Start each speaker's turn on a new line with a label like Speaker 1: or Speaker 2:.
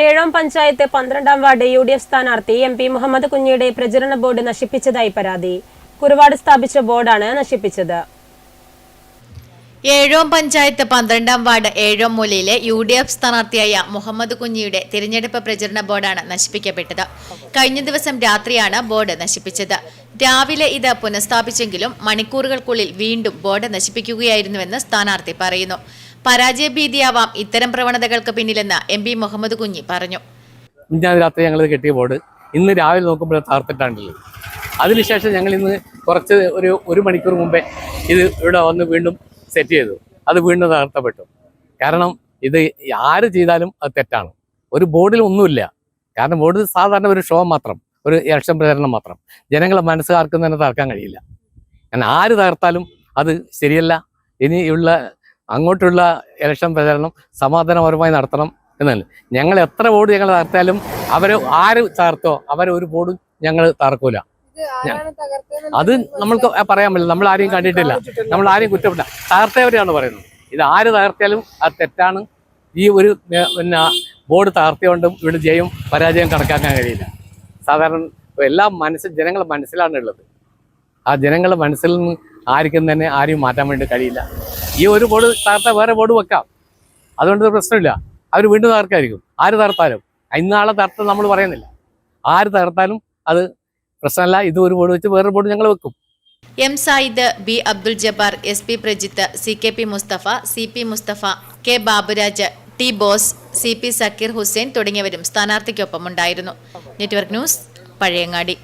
Speaker 1: ഏഴാം പഞ്ചായത്ത് പന്ത്രണ്ടാം ward U D F സ്ഥാനാർത്ഥി എം പി മുഹമ്മദ് കുഞ്ഞിയുടെ പ്രചരണ ബോർഡ് നശിപ്പിച്ചതായി പരാതി. കുറുവാട് സ്ഥാപിച്ച ബോർഡാണ് നശിപ്പിച്ചത്.
Speaker 2: ഏഴോം പഞ്ചായത്ത് പന്ത്രണ്ടാം വാർഡ് ഏഴോം മൂലയിലെ യു ഡി എഫ് സ്ഥാനാർത്ഥിയായ മുഹമ്മദ് കുഞ്ഞിയുടെ തിരഞ്ഞെടുപ്പ് പ്രചരണ ബോർഡാണ് നശിപ്പിക്കപ്പെട്ടത്. കഴിഞ്ഞ ദിവസം രാത്രിയാണ് ബോർഡ് നശിപ്പിച്ചത്. രാവിലെ ഇത് പുനഃസ്ഥാപിച്ചെങ്കിലും മണിക്കൂറുകൾക്കുള്ളിൽ വീണ്ടും ബോർഡ് നശിപ്പിക്കുകയായിരുന്നുവെന്ന് സ്ഥാനാർത്ഥി പറയുന്നു. പരാജയഭീതിയാവാം ഇത്തരം പ്രവണതകൾക്ക് പിന്നിലെന്ന് എം പി മുഹമ്മദ് കുഞ്ഞി പറഞ്ഞു.
Speaker 3: ഇന്ന് രാത്രി ഞങ്ങൾ കെട്ടിയ ബോർഡ് ഇന്ന് രാവിലെ നോക്കുമ്പോൾ താർത്തിട്ടാണുള്ളത്. അതിനുശേഷം ഞങ്ങൾ ഇന്ന് കുറച്ച് ഒരു ഒരു മണിക്കൂർ മുമ്പേ ഇത് ഇവിടെ വന്ന് വീണ്ടും സെറ്റ് ചെയ്തു. അത് വീണ്ടും തകർത്തപ്പെട്ടു. കാരണം ഇത് ആര് ചെയ്താലും അത് തെറ്റാണ്. ഒരു ബോർഡിൽ ഒന്നുമില്ല. കാരണം ബോർഡ് സാധാരണ ഒരു ഷോ മാത്രം ഒരു ഇലക്ഷൻ പ്രചരണം മാത്രം. ജനങ്ങളെ മനസ്സ് തന്നെ തകർക്കാൻ കഴിയില്ല. കാരണം ആര് തകർത്താലും അത് ശരിയല്ല. ഇനിയുള്ള അങ്ങോട്ടുള്ള ഇലക്ഷൻ പ്രചരണം സമാധാനപരമായി നടത്തണം എന്നല്ല. ഞങ്ങൾ എത്ര വോട്ട് ഞങ്ങൾ തകർത്താലും അവരെ ആര് തകർത്തോ അവരെ ഒരു വോട്ടും ഞങ്ങൾ തകർക്കൂല. അത് നമ്മൾക്ക് പറയാൻ പറ്റില്ല. നമ്മൾ ആരെയും കണ്ടിട്ടില്ല. നമ്മൾ ആരെയും കുറ്റപ്പെട്ട തകർത്തവരെയാണ് പറയുന്നത്. ഇത് ആര് തകർത്തിയാലും അത് തെറ്റാണ്. ഈ ഒരു പിന്നെ ബോർഡ് തകർത്തിയോണ്ടും ഇവിടെ ജയം പരാജയം കണക്കാക്കാൻ കഴിയില്ല. സാധാരണ എല്ലാ മനസ്സിൽ ജനങ്ങളുടെ മനസ്സിലാണ് ഉള്ളത്. ആ ജനങ്ങളുടെ മനസ്സിൽ നിന്ന് ആർക്കും തന്നെ ആരെയും മാറ്റാൻ വേണ്ടി കഴിയില്ല. ഈ ഒരു ബോർഡ് തകർത്താൽ വേറെ ബോർഡ് വെക്കാം. അതുകൊണ്ട് പ്രശ്നമില്ല. അവർ വീണ്ടും തകർക്കായിരിക്കും. ആര് തകർത്താലും. ഇന്നാളെ തകർത്ത് നമ്മൾ പറയുന്നില്ല. ആര് തകർത്താലും അത് പ്രശ്നമല്ല. ഇത് ഒരു ബോർഡ് വെച്ച് വേറൊരു ബോർഡ് ഞങ്ങൾ വെക്കും.
Speaker 2: M Sayid B Abdul Jabbar S P Prajith C K P Musthafa C P Musthafa K Baburaj T Bose C P Sakeer Hussain തുടങ്ങിയവരും സ്ഥാനാർത്ഥിക്കൊപ്പം ഉണ്ടായിരുന്നു നെറ്റ്വർക്ക് ന്യൂസ് പഴയങ്ങാടി.